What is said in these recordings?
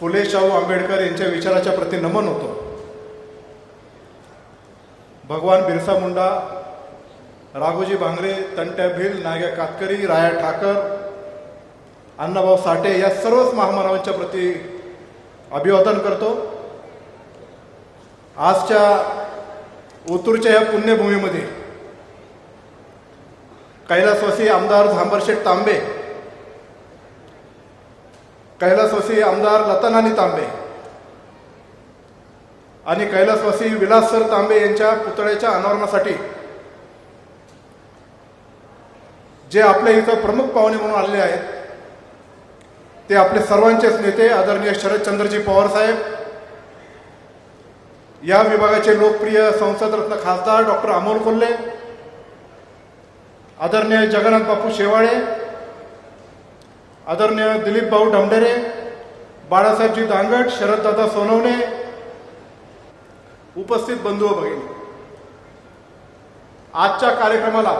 फुले शाहू आंबेडकर यांच्या विचाराच्या प्रती नमन होतो. भगवान बिरसा मुंडा राघोजी भांगरे तंट्या भिल नाग्या कातकरी राया ठाकर अण्णाभाऊ साठे या सर्वच महामानवांच्या प्रती अभिवादन करतो. आजच्या ओतूरच्या या पुण्यभूमीमध्ये कैलासवासी आमदार झांबरशेठ तांबे कैलासवासी आमदार लतानानी तांबे आणि कैलासवासी विलाससर तांबे यांच्या पुतळ्याच्या अनावरणासाठी जे आपल्या इथं प्रमुख पाहुणे म्हणून आलेले आहेत ते आपले सर्वांचेच नेते आदरणीय शरदचंद्रजी पवार साहेब या विभागाचे लोकप्रिय संसदरत्न खासदार डॉक्टर अमोल कोल्हे आदरणीय जगन्नाथ बापू शेवाळे आदरणीय दिलीप भाऊ ढमढेरे बाळासाहेबजी दांगट शरददादा सोनवणे उपस्थित बंधू व भगिनी. आजच्या कार्यक्रमाला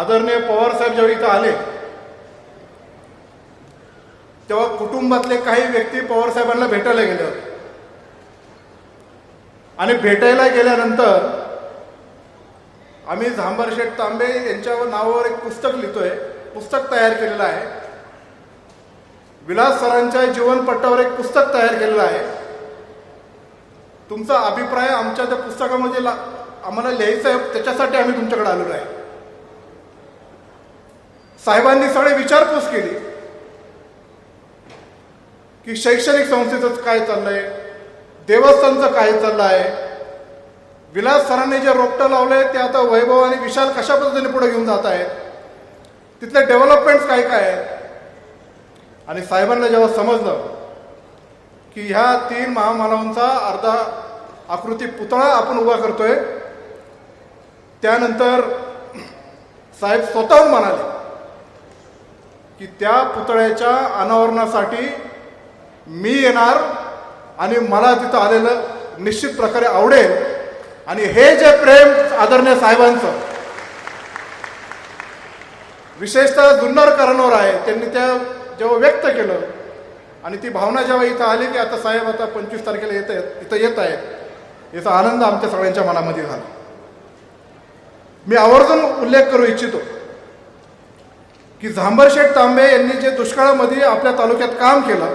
आदरणीय पवार साहेब जेव्हा इथं आले तेव्हा कुटुंबातले काही व्यक्ती पवार साहेबांना भेटायला गेले. होते आणि भेटायला गेल्यानंतर आम्ही झांबरशेठ तांबे यांच्या नावावर एक पुस्तक लिहितोय. पुस्तक तयार केलेलं आहे. विलास सरांच्या जीवनपट्टावर एक पुस्तक तयार केलेलं आहे. तुमचा अभिप्राय आमच्या त्या पुस्तकामध्ये आम्हाला लिहायचं आहे त्याच्यासाठी आम्ही तुमच्याकडे आलेलो आहे. साहेबांनी सगळे विचारपूस केली. की शैक्षणिक संस्थेचं काय चाललंय? देवस्थानचं काय चाललं आहे विलास सरांनी जे रोपटं लावले ते आता वैभव आणि विशाल कशा पद्धतीने पुढे घेऊन जात आहेत? तिथले डेव्हलपमेंट्स काय काय आहेत? आणि साहेबांना जेव्हा समजलं की ह्या तीन महामानवांचा अर्धा आकृती पुतळा आपण उभा करतोय त्यानंतर साहेब स्वतःहून म्हणाले की त्या पुतळ्याच्या अनावरणासाठी मी येणार आणि मला तिथं आलेलं निश्चित प्रकारे आवडेल. आणि हे जे प्रेम आदरणीय साहेबांचं विशेषतः जुन्नरकरांवर आहे त्यांनी त्या जेव्हा व्यक्त केलं आणि ती भावना जेव्हा इथं आली की आता साहेब आता पंचवीस तारखेला येत आहेत इथं येत आहेत याचा आनंद आमच्या सगळ्यांच्या मनामध्ये झाला. मी आवर्जून उल्लेख करू इच्छितो की झांबरशेठ तांबे यांनी जे दुष्काळामध्ये आपल्या तालुक्यात काम केलं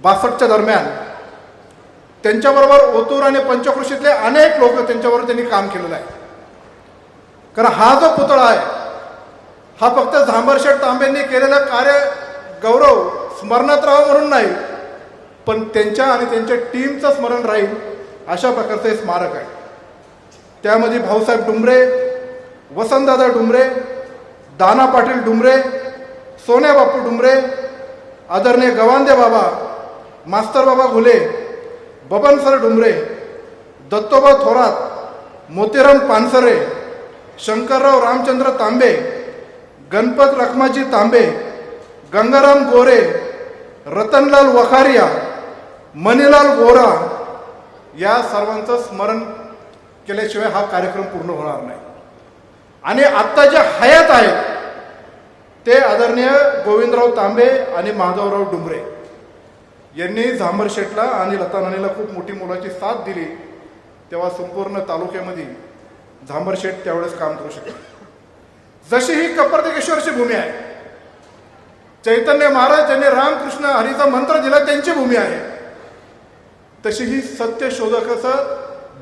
बासष्टच्या दरम्यान त्यांच्याबरोबर ओतूर आणि पंचकृषीतले अनेक लोक त्यांच्याबरोबर त्यांनी काम केलेलं आहे. कारण हा जो पुतळा आहे हा फक्त झांबरशेठ तांबेंनी केलेलं कार्य गौरव स्मरणात राहावं म्हणून नाही पण त्यांच्या आणि त्यांच्या टीमचं स्मरण राहील अशा प्रकारचं हे स्मारक आहे. त्यामध्ये भाऊसाहेब डुमरे वसंतदादा डुमरे दाना पाटील डुमरे सोन्या बापू डुमरे आदरणीय गवांदे बाबा मास्तर बाबा घुले बबन सर डुमरे दत्तोबा थोरात मोतीराम पानसरे शंकरराव रामचंद्र तांबे गणपत रखमाजी तांबे गंगाराम गोरे रतनलाल वखारिया मणिलाल गोरा या सर्वांचं स्मरण केल्याशिवाय हा कार्यक्रम पूर्ण होणार नाही. आणि आत्ता जे हयात आहेत ते आदरणीय गोविंदराव तांबे आणि माधवराव डुमरे यांनी झांबरशेटला आणि लतानानीला खूप मोठी मोलाची साथ दिली तेव्हा संपूर्ण तालुक्यामध्ये झांबरशेट त्यावेळेस काम करू शकले. जशी ही कपर्दिकेश्वरची भूमी आहे. चैतन्य महाराज ज्यांनी रामकृष्ण हरीचा मंत्र दिला त्यांची भूमी आहे. तशी ही सत्य शोधकाचं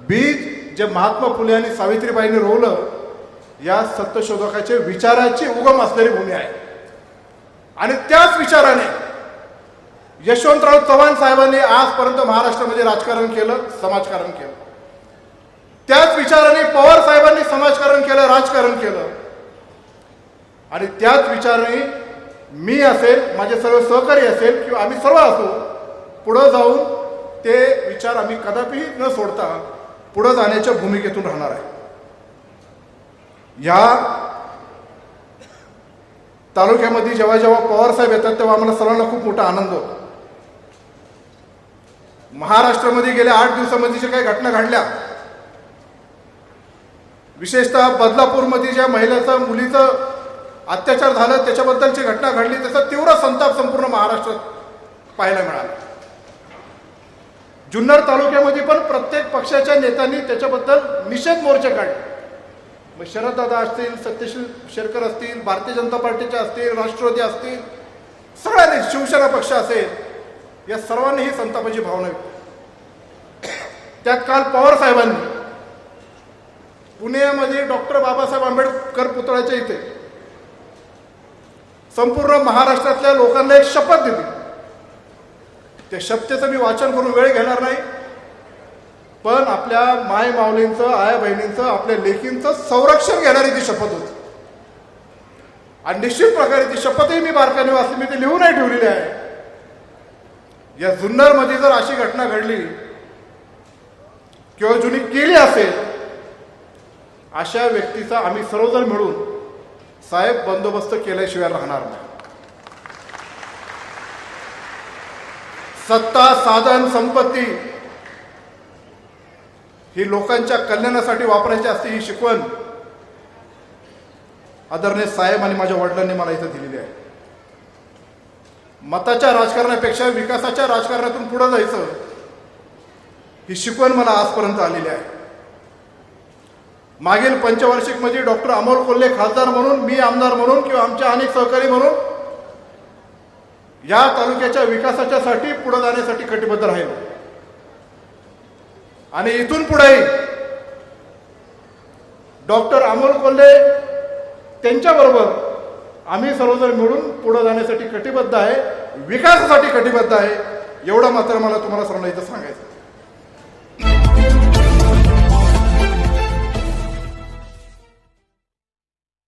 बीज जे महात्मा फुले आणि सावित्रीबाईंनी रोवलं या सत्यशोधकाचे विचाराची उगम असलेली भूमी आहे. आणि त्याच विचाराने यशवंतराव चव्हाण साहेबांनी आजपर्यंत महाराष्ट्रामध्ये राजकारण केलं समाजकारण केलं. त्याच विचाराने पवार साहेबांनी समाजकारण केलं राजकारण केलं. आणि त्याच विचाराने मी असेल माझे सर्व सहकारी असेल किंवा आम्ही सर्व असो पुढं जाऊन ते विचार आम्ही कदापि न सोडता पुढं जाण्याच्या भूमिकेतून राहणार आहे. या तालुक्यामध्ये जेव्हा जेव्हा पवार साहेब येतात तेव्हा आम्हाला सर्वांना खूप मोठा आनंद होतो. महाराष्ट्रामध्ये गेल्या आठ दिवसामध्ये ज्या काही घटना घडल्या विशेषतः बदलापूरमध्ये ज्या महिलेचं मुलीचं अत्याचार झालं त्याच्याबद्दलची घटना घडली त्याचा तीव्र संताप संपूर्ण महाराष्ट्रात पाहायला मिळाला. जुन्नर तालुक्यामध्ये पण प्रत्येक पक्षाच्या नेत्यांनी त्याच्याबद्दल निषेध मोर्चे काढले. मग शरददादा असतील सत्यशील शेरकर असतील भारतीय जनता पार्टीचे असतील राष्ट्रवादी असतील सगळ्यांनी शिवसेना पक्ष असेल या सर्वांनी ही संतापाची भावना व्यक्त त्यात काल पवार साहेबांनी पुण्यामध्ये डॉक्टर बाबासाहेब आंबेडकर पुतळ्याच्या इथे संपूर्ण महाराष्ट्रातल्या लोकांना एक शपथ दिली त्या शपथेचं मी वाचन करून वेळ घेणार नाही. पण आपल्या माय माऊलींचं आया बहिणींचं आपल्या लेकींचं संरक्षण घेणारी ती शपथ होती. आणि निश्चित प्रकारे ती शपथही मी बारकाने वाचली. मी ती लिहूनही ठेवलेली आहे. या जुन्नरमध्ये जर अशी घटना घडली किंवा जुनी केली असेल अशा व्यक्तीचा आम्ही सर्वजण मिळून साहेब बंदोबस्त केल्याशिवाय राहणार नाही. सत्ता साधन संपत्ती ही लोकांच्या कल्याणासाठी वापरायची असते ही शिकवण आदरणीय साहेब आणि माझ्या वडिलांनी मला इथं दिलेली आहे. मताच्या राजकारणापेक्षा विकासाच्या राजकारणातून पुढे जायचं ही शिकवण मला आजपर्यंत आलेली आहे. मागील पंचवार्षिकमध्ये डॉक्टर अमोल कोल्हे खासदार म्हणून मी आमदार म्हणून किंवा आमच्या अनेक सहकारी म्हणून या तालुक्याच्या विकासाच्यासाठी पुढे जाण्यासाठी कटिबद्ध राहील. आणि इथून पुढेही डॉक्टर अमोल कोल्हे त्यांच्याबरोबर आम्ही सर्वजण मिळून पुढे जाण्यासाठी कटिबद्ध आहे विकासासाठी कटिबद्ध आहे एवढं मात्र मला तुम्हाला सर्वांना इथं सांगायचं